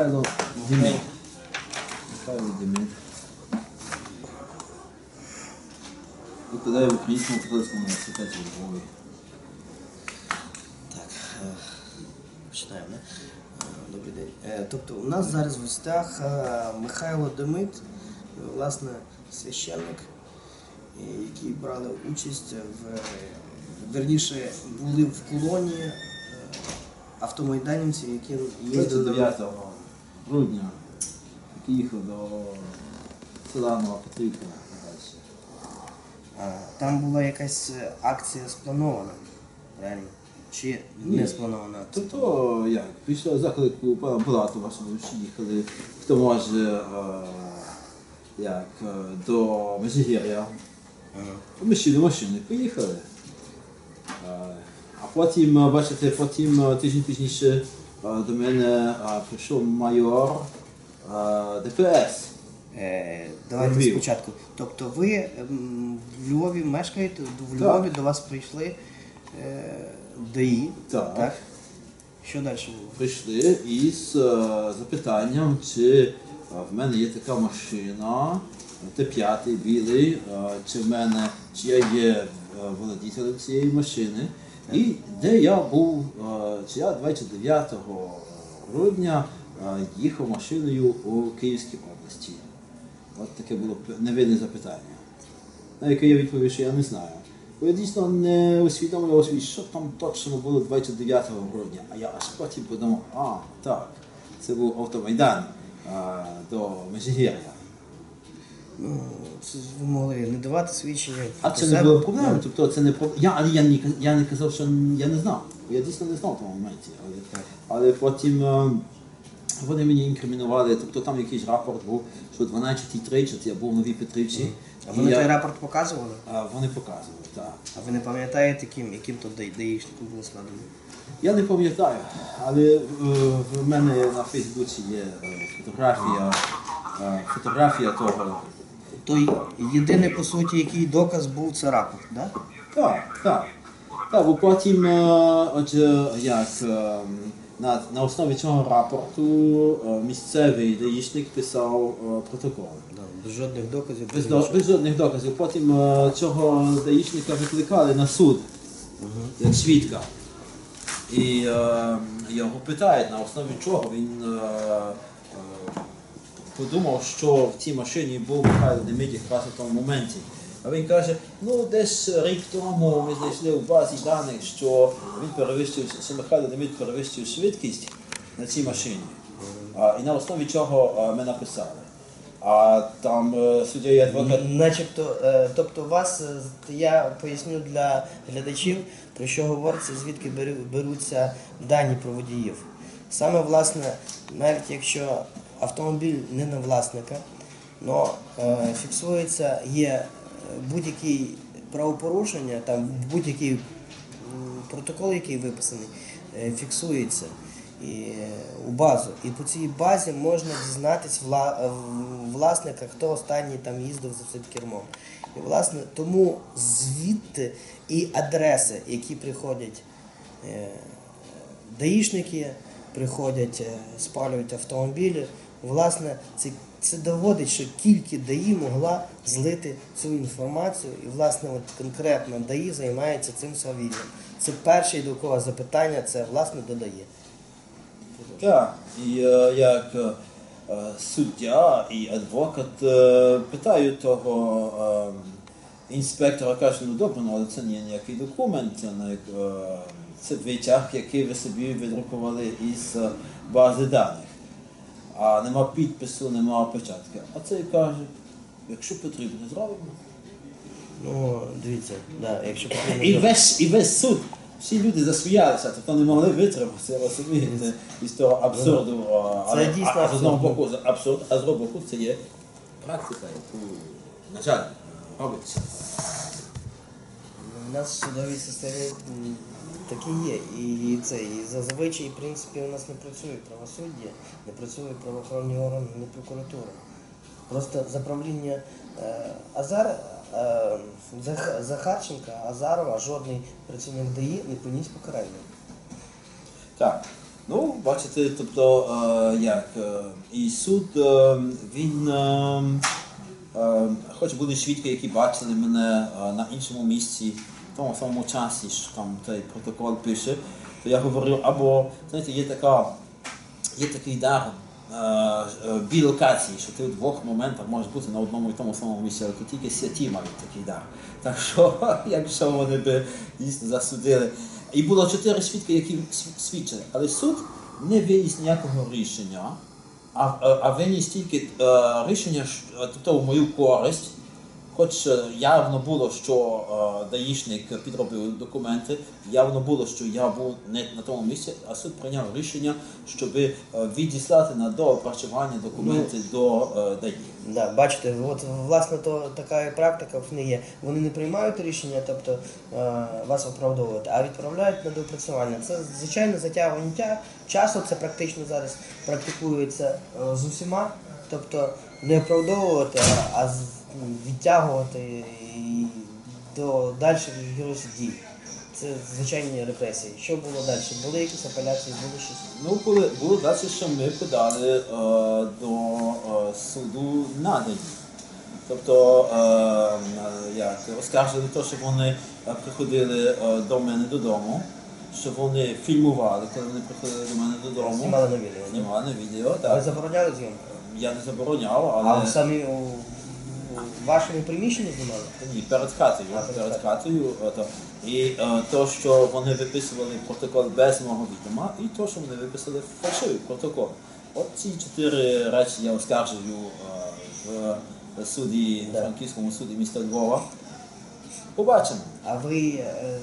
Михайло Демид. Михайло Демид. Викладає в Українському католицькому університеті у Львові. Так, е, починаємо, не? Добрий день. Е, Тобто у нас зараз в гостях е, Михайло Демит, власне, священник, які брали участь в, верніше, були в колонії автомайданівців, які їздили 29 грудня, їхав до села Нова Петрівка. далі. Там була якась е, акція спланована, реально? Чи Ні. не спланована? Тобто, як, після заклику пана Булатова, що їхали, хто може, е, як, е, до Межигір'я. Ага. Ми ще до машини поїхали. Е, А потім, бачите, потім тиждень пізніше до мене прийшов майор ДПС. Е, давайте Львів. спочатку. Тобто ви ем, в Львові мешкаєте, в Так. Львові до вас прийшли е, ДАІ. Так. Що далі було? Прийшли із е, запитанням, чи в мене є така машина, Т5 білий, чи в мене чи я є володітелем цієї машини, і де я був, е, я 29 грудня е, їхав машиною у Київській області. От таке було невинне запитання. На яке я відповів, що я не знаю. Бо я дійсно не усвідомлював собі, що там точно було 29 грудня. А я аж потім подумав, а, так, це був автомайдан а, до Межигір'я. Могли не давати свідчення. А про це не було проблеми. Тобто це не проб- Я, але я не, я не казав, що я не знав. Я дійсно не знав тому моменті. Але, але потім е, вони мені інкримінували, тобто там якийсь рапорт був, що 12.30 я був в Новій Петрівці. А вони я- той рапорт показували? а, вони показували, так. А ви не пам'ятаєте, яким, яким то даї- даїшником було складено? Я не пам'ятаю, але е, в мене на Фейсбуці є е, фотографія, е, фотографія того. Той єдиний, по суті, який доказ був, це рапорт, так? Так, так. Так, бо потім, е, отже, як е, на, на основі цього рапорту е, місцевий даїшник писав протокол. Да. Без жодних доказів. Без, до- без жодних доказів. Потім цього даїшника викликали на суд як свідка. І е, його питають, на основі чого він подумав, що в цій машині був Михайло Демид якраз у тому моменті. А він каже, ну десь рік тому ми знайшли в базі даних, що він перевищив, що Михайло Демид перевищив швидкість на цій машині. А, і на основі чого ми написали. А там е, суддя і адвокат. Начебто, е, тобто вас, е, я поясню для глядачів, про що говориться, звідки беруться дані про водіїв. Саме власне, навіть якщо автомобіль не на власника, но е, фіксується, є е, будь-які правопорушення, там будь-який протокол, який виписаний, е, фіксується е, у базу. І по цій базі можна дізнатись вла, власника, хто останній там їздив за цим кермом. І власне тому звідти і адреси, які приходять даїшники, приходять, спалюють автомобілі. Власне, це, це доводить, що тільки ДАІ могла злити цю інформацію, і власне от конкретно ДАІ займається цим совіллям. Це перше до кого запитання, це власне додає. Так, і е, як е, е, суддя і адвокат питають того інспектора, кажуть, ну добре, ну, але це не ніякий документ, це, не, це витяг, який ви собі відрукували із бази даних. А нема підпису, нема печатки. А цей каже, якщо потрібно, зробимо. Ну, дивіться, да, якщо потрібно. І весь, і весь суд, всі люди засміялися, тобто не могли витримати, розумієте, із того абсурду. Але, Це дійсно а, а з одного боку абсурд, а з другого боку це є практика, яку, на жаль, робиться. У нас в судовій системі м, таке є. І це і зазвичай, в принципі, у нас не працює правосуддя, не працює правоохоронні органи, не прокуратура. Просто за правління е, Азар, е, Захарченка, Азарова, жодний працівник ДАІ не поніс покарання. Так. Ну, бачите, тобто, е, як, е, і суд, е, він е, е, хоч були свідки, які бачили мене е, на іншому місці, тому самому часі, що там цей протокол пише, то я говорю, або, знаєте, є така, є такий дар білокації, що ти в двох моментах можеш бути на одному і тому самому місці, але тільки святі мають такий дар. Так що, якщо вони би дійсно засудили. І було чотири свідки, які свідчили, але суд не виніс ніякого рішення, а, а, виніс тільки рішення, тобто в мою користь, хоч е, явно було, що е, даїшник підробив документи, явно було, що я був не на тому місці, а суд прийняв рішення, щоб е, відіслати на доопрацювання документи до е, ДАІ. Да, бачите, от власне то така і практика в них є. Вони не приймають рішення, тобто вас оправдовувати, а відправляють на доопрацювання. Це звичайно затягування часу. Це практично зараз практикується з усіма. Тобто не оправдовувати, а, відтягувати і до дальших якихось дій. Це звичайні репресії. Що було далі? Були якісь апеляції, було щось. Ну, були, було далі, що ми подали е, до е, суду надані. Тобто, е, як, оскаржили те, що вони е, приходили е, до мене додому, що вони фільмували, коли вони приходили до мене додому. Знімали на відео. ні? Знімали на відео, Ви забороняли зйомку? Я не забороняв, але в самі у, у вашому приміщенні знімали? ні, перед хатою. А, перед хатою. е, то. І е, то, що вони виписували протокол без мого відома, і то, що вони виписали фальшивий протокол. От ці чотири речі я оскаржую е, в суді, Да. Франківському суді міста Львова. Побачимо. А ви е,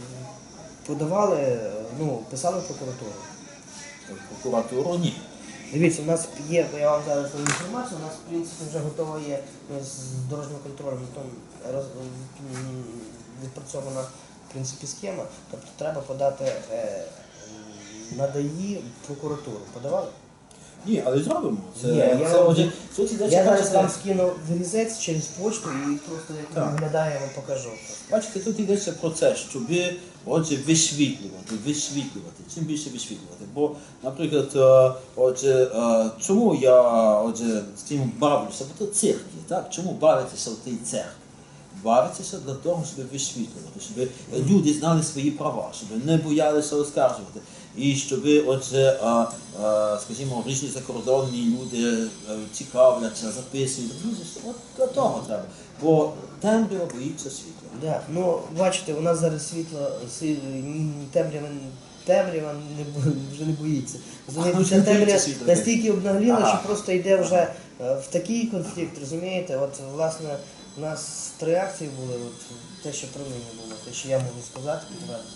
подавали, е, ну, писали в прокуратуру? Прокуратуру ні. Дивіться, у нас є, я вам зараз дам інформацію, у нас в принципі вже готова є ну, з дорожнім контролем там, роз, відпрацьована в принципі схема. Тобто треба подати е, на ДАІ прокуратуру. Подавали? Ні, але зробимо. Це, Ні, я це вам- отже, Я зараз бачите, вам скину вирізець через почту і просто як Так. виглядає, я вам покажу. Бачите, тут йдеться про це, щоб отже висвітлювати, висвітлювати, чим більше висвітлювати. Бо, наприклад, е, отже, е, чому я отже, з цим бавлюся? Бо то церкві, так? Чому бавитися в тій церкві? Бавитися для того, щоб висвітлювати, щоб люди знали свої права, щоб не боялися оскаржувати. І щоб, отже, е, е, скажімо, різні закордонні люди е, цікавляться, записують. Друзі, от для того треба. Бо темрява боїться світла. Да. Ну, бачите, у нас зараз світло, си- темрява, темрява не, вже не боїться. А, не темрява настільки обнагліла, Ага. що просто йде вже е, в такий конфлікт, розумієте? От, власне, у нас три акції були, от, те, що про мене було, те, що я можу сказати, підтвердити,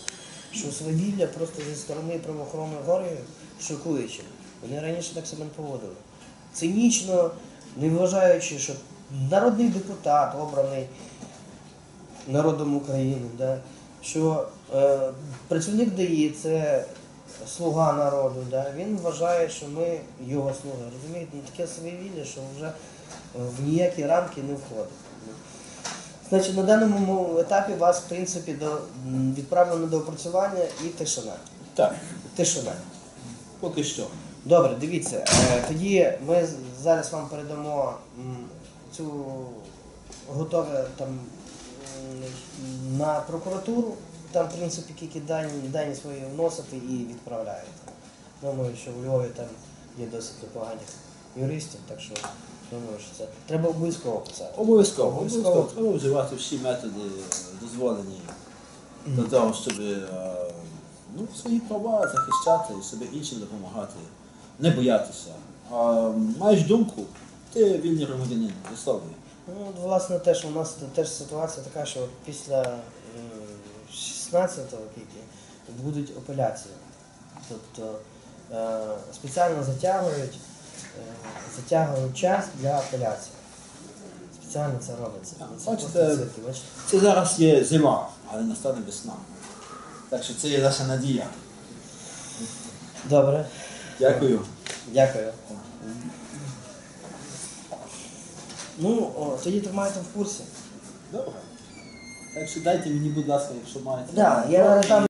що свавілля просто зі сторони правоохоронної органів шокуюче. Вони раніше так себе не поводили. Цинічно, не вважаючи, що народний депутат обраний народом України, да? що е, працівник ДАІ це слуга народу, да? він вважає, що ми його слуги. Розумієте, ну, таке свавілля, що вже в ніякі рамки не входить. Значить, на даному етапі вас, в принципі, до, відправлено до опрацювання і тишина. Так, Тишина. поки що. Добре, дивіться, е, тоді ми з- зараз вам передамо м, цю готове там м, на прокуратуру. Там, в принципі, тільки дані, дані свої вносити і відправляєте. Думаю, що в Львові там є досить непоганих юристів, так що думаю, що це треба обов'язково писати. Обов'язково, Обов'язково. обов'язково. Треба вживати всі методи дозволені для того, щоб е, ну, свої права захищати і себе іншим допомагати, не боятися. А маєш думку, ти вільний громадянин, висловлюй. Ну, от, власне, теж у нас теж ситуація така, що от після е, 16-го тільки будуть апеляції. Тобто е, спеціально затягують, затягують час для апеляції. Спеціально це робиться. Це бачите, просто цирки, бачите? Це зараз є зима, але настане весна. Так що це є наша надія. Добре, Дякую. дякую. Ну, о, тоді тримайте в курсі. Добре. Так що дайте мені, будь ласка, якщо маєте. Да, я там